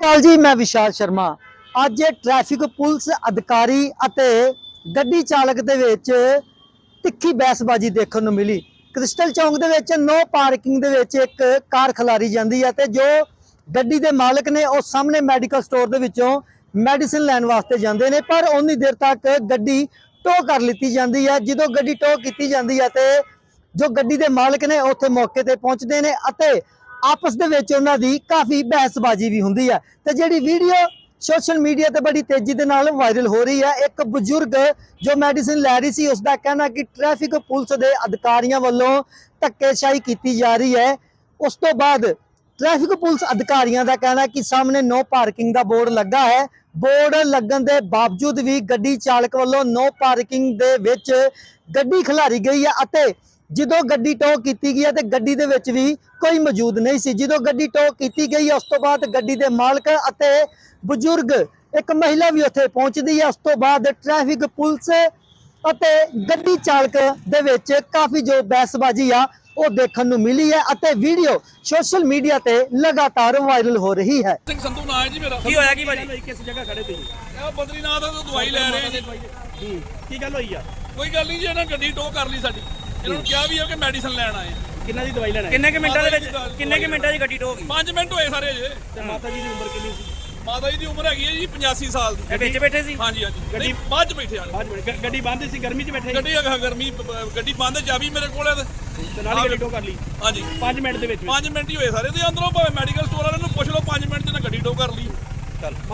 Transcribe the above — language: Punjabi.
ਅਕਾਲ ਜੀ, ਮੈਂ ਵਿਸ਼ਾਲ ਸ਼ਰਮਾ। ਅੱਜ ਟ੍ਰੈਫਿਕ ਪੁਲਿਸ ਅਧਿਕਾਰੀ ਅਤੇ ਗੱਡੀ ਚਾਲਕ ਦੇ ਵਿੱਚ ਤਿੱਖੀ ਬਹਿਸਬਾਜ਼ੀ ਦੇਖਣ ਨੂੰ ਮਿਲੀ। ਕ੍ਰਿਸਟਲ ਚੌਂਕ ਦੇ ਵਿੱਚ ਨੋ ਪਾਰਕਿੰਗ ਦੇ ਵਿੱਚ ਇੱਕ ਕਾਰ ਖਲਾਰੀ ਜਾਂਦੀ ਹੈ ਤੇ ਜੋ ਗੱਡੀ ਦੇ ਮਾਲਕ ਨੇ, ਉਹ ਸਾਹਮਣੇ ਮੈਡੀਕਲ ਸਟੋਰ ਦੇ ਵਿੱਚੋਂ ਮੈਡੀਸਿਨ ਲੈਣ ਵਾਸਤੇ ਜਾਂਦੇ ਨੇ, ਪਰ ਉਨੀ ਦੇਰ ਤੱਕ ਗੱਡੀ ਟੋ ਕਰ ਲਿੱਤੀ ਜਾਂਦੀ ਹੈ ਜਦੋਂ ਗੱਡੀ ਟੋ ਕੀਤੀ ਜਾਂਦੀ ਹੈ ਤੇ ਜੋ ਗੱਡੀ ਦੇ ਮਾਲਕ ਨੇ ਉੱਥੇ ਮੌਕੇ ਤੇ ਪਹੁੰਚਦੇ ਨੇ ਅਤੇ ਆਪਸ ਦੇ ਵਿੱਚ ਉਹਨਾਂ ਦੀ ਕਾਫੀ ਬਹਿਸਬਾਜ਼ੀ ਵੀ ਹੁੰਦੀ ਹੈ ਤੇ ਜਿਹੜੀ ਵੀਡੀਓ ਸੋਸ਼ਲ ਮੀਡੀਆ ਤੇ ਬੜੀ ਤੇਜ਼ੀ ਦੇ ਨਾਲ ਵਾਇਰਲ ਹੋ ਰਹੀ ਹੈ ਇੱਕ ਬਜ਼ੁਰਗ ਜੋ ਮੈਡੀਸਿਨ ਲੈ ਰਹੀ ਸੀ ਉਸ ਦਾ ਕਹਿਣਾ ਕਿ ਟ੍ਰੈਫਿਕ ਪੁਲਿਸ ਦੇ ਅਧਿਕਾਰੀਆਂ ਵੱਲੋਂ ਧੱਕੇਸ਼ਾਹੀ ਕੀਤੀ ਜਾ ਰਹੀ ਹੈ। ਉਸ ਤੋਂ ਬਾਅਦ ਟ੍ਰੈਫਿਕ ਪੁਲਿਸ ਅਧਿਕਾਰੀਆਂ ਦਾ ਕਹਿਣਾ ਕਿ ਸਾਹਮਣੇ ਨੋ ਪਾਰਕਿੰਗ ਦਾ ਬੋਰਡ ਲੱਗਾ ਹੈ। ਬੋਰਡ ਲੱਗਣ ਦੇ ਬਾਵਜੂਦ ਵੀ ਗੱਡੀ ਚਾਲਕ ਵੱਲੋਂ ਨੋ ਪਾਰਕਿੰਗ ਦੇ ਵਿੱਚ ਗੱਡੀ ਖਿਲਾਰੀ ਗਈ ਹੈ ਅਤੇ ਜਦੋਂ ਗੱਡੀ ਟੋ ਕੀਤੀ ਗਈ ਹੈ ਤੇ ਗੱਡੀ ਦੇ ਵਿੱਚ ਵੀ ਕੋਈ ਮੌਜੂਦ ਨਹੀਂ ਸੀ। ਜਦੋਂ ਗੱਡੀ ਟੋ ਕੀਤੀ ਗਈ ਉਸ ਤੋਂ ਬਾਅਦ ਗੱਡੀ ਦੇ ਮਾਲਕ ਅਤੇ ਬਜ਼ੁਰਗ ਇੱਕ ਮਹਿਲਾ ਵੀ ਉੱਥੇ ਪਹੁੰਚਦੀ ਹੈ ਉਸ ਤੋਂ ਬਾਅਦ ਟ੍ਰੈਫਿਕ ਪੁਲਿਸ ਅਤੇ ਗੱਡੀ ਚਾਲਕ ਦੇ ਵਿੱਚ ਕਾਫੀ ਜੋ ਬਹਿਸਬਾਜ਼ੀ ਆ ਉਹ ਦੇਖਣ ਨੂੰ ਮਿਲੀ ਹੈ ਅਤੇ ਵੀਡੀਓ ਸੋਸ਼ਲ ਮੀਡੀਆ ਤੇ ਲਗਾਤਾਰ ਵਾਇਰਲ ਹੋ ਰਹੀ ਹੈ। ਸਿੰਘ ਸੰਧੂ ਨਾਂ ਹੈ ਜੀ ਮੇਰਾ। ਕੀ ਹੋਇਆ ਕੀ ਭਾਜੀ? ਕਿਸ ਜਗ੍ਹਾ ਖੜੇ ਤੁਸੀਂ? ਇਹ ਬਦਰੀਨਾਥ ਤੋਂ ਦਵਾਈ ਲੈ ਰਹੇ ਹਾਂ ਜੀ ਹੂੰ ਕੀ ਗੱਲ ਹੋਈ ਆ? ਕੋਈ ਗੱਲ ਨਹੀਂ ਜੀ ਇਹਨਾਂ ਗੱਡੀ ਟੋ ਕਰ ਲਈ ਸਾਡੀ। ਇਹਨਾਂ ਨੂੰ ਕਿਹਾ ਵੀ ਹੈ ਕਿ ਮੈਡੀਸਨ ਲੈਣ ਆਏ ਕਿੰਨਾ ਦੀ ਦਵਾਈ ਲੈਣਾ ਹੈ? ਕਿੰਨੇ ਕੁ ਮਿੰਟਾਂ ਦੇ ਮਾਤਾ ਜੀ ਵਿੱਚ ਦੀ ਕਿੰਨੇ ਕੁ ਮਿੰਟਾਂ ਦੀ ਗੱਡੀ ਟੋ ਗਈ? 5 ਮਿੰਟ ਹੋਏ ਸਾਰੇ ਜੇ ਤੇ ਮਾਤਾ ਜੀ ਦੀ ਉਮਰ ਕਿੰਨੀ ਸੀ? ਮਾਤਾ ਜੀ ਦੀ ਉਮਰ ਹੈਗੀ ਹੈ ਜੀ 85 ਸਾਲ ਦੀ। ਇਹ ਵਿੱਚ ਬੈਠੇ ਸੀ? ਹਾਂਜੀ ਹਾਂਜੀ। ਗੱਡੀ- ਨਹੀਂ ਬਾਅਦ ਚ ਬੈਠੇ ਆ। ਬਾਅਦ ਗੱਡੀ ਬੰਦ ਸੀ ਗਰਮੀ 'ਚ ਬੈਠੇ ਗੱਡੀ ਅਗਾ ਗਰਮੀ ਗੱਡੀ ਬੰਦ ਚਾਬੀ ਮੇਰੇ ਕੋਲ ਹੈ ਤੇ। ਤੇ ਨਾਲ ਹੀ ਗੱਡੀ ਟੋ ਕਰ ਲਈ? ਹਾਂਜੀ। 5 ਮਿੰਟ ਦੇ ਵਿੱਚ 5 ਮਿੰਟ ਹੀ ਹੋਏ ਸਾਰੇ। ਤੇ ਅੰਦਰੋਂ ਭਾਵੇਂ ਮੈਡੀਕਲ ਸਟੋਰ ਵਾਲਿਆਂ ਨੂੰ ਪੁੱਛ ਲਓ 5 ਮਿੰਟ ਚ ਨਾ ਗੱਡੀ ਟੋ ਕਰ ਲਈ। ਚੱਲ।